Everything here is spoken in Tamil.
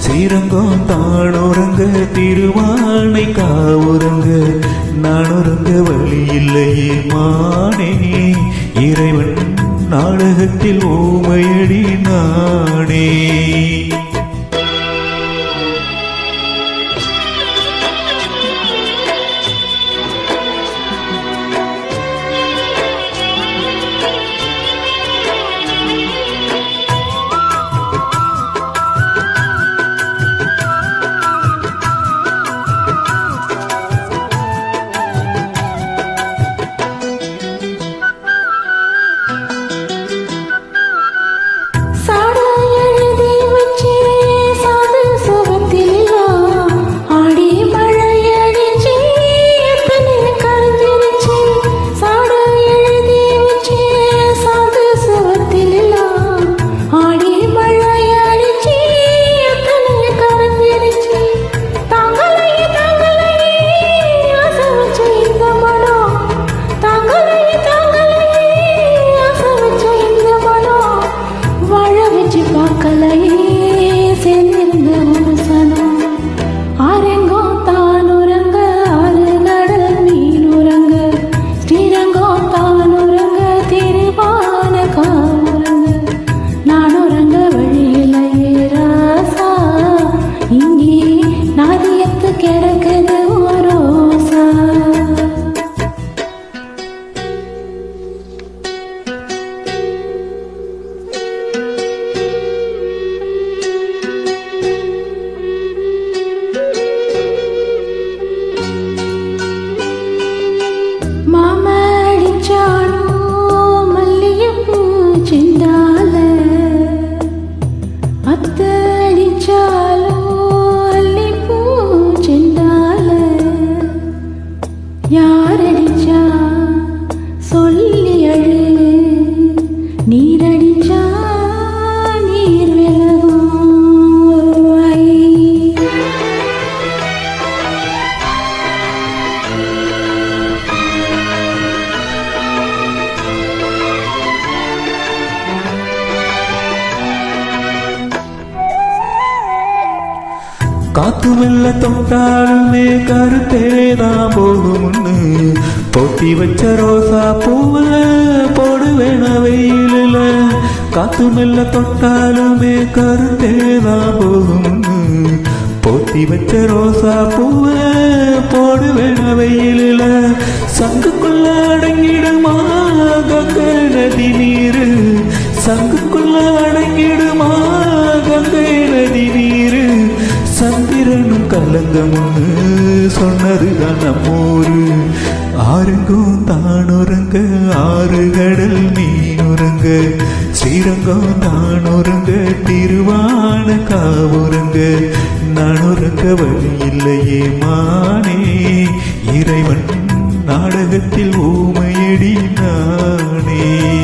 சீரங்கம் தான் உறங்க திருவானை காவுறங்க நான் உறங்க வழி இல்லையே மானே இறைவன் நாடகத்தில் ஓமையடி நாடே அத்தடிச்சாலோ அல்லிப்பூ செண்டால யாரடிச்சா சொல்லி காத்து மெல்ல தொட்டாலுமே கருத்தேதான் போகும்னு பொத்தி வச்ச ரோசா பூவ போடுவேன வெயிலில். காத்து மெல்ல தொட்டாலுமே கருத்தேதான் போகும்னு பொத்தி வச்ச ரோசா பூவ போடுவேன வெயிலில். சங்குக்குள்ள அடங்கிடுமா கங்கை நதி நீரு. சங்குக்குள்ள அடங்கிடுமா கலங்கம்னு சொன்னதுதான் நம்மூரு. ஆறுங்கும் உறங்க ஆறு கடல் மீனுறங்க ஸ்ரீரங்கம் தானுறங்க திருவான காவுறங்க நானுறங்க வழி இல்லையே மானே. இறைவன் நாடகத்தில் ஊமையடி நானே.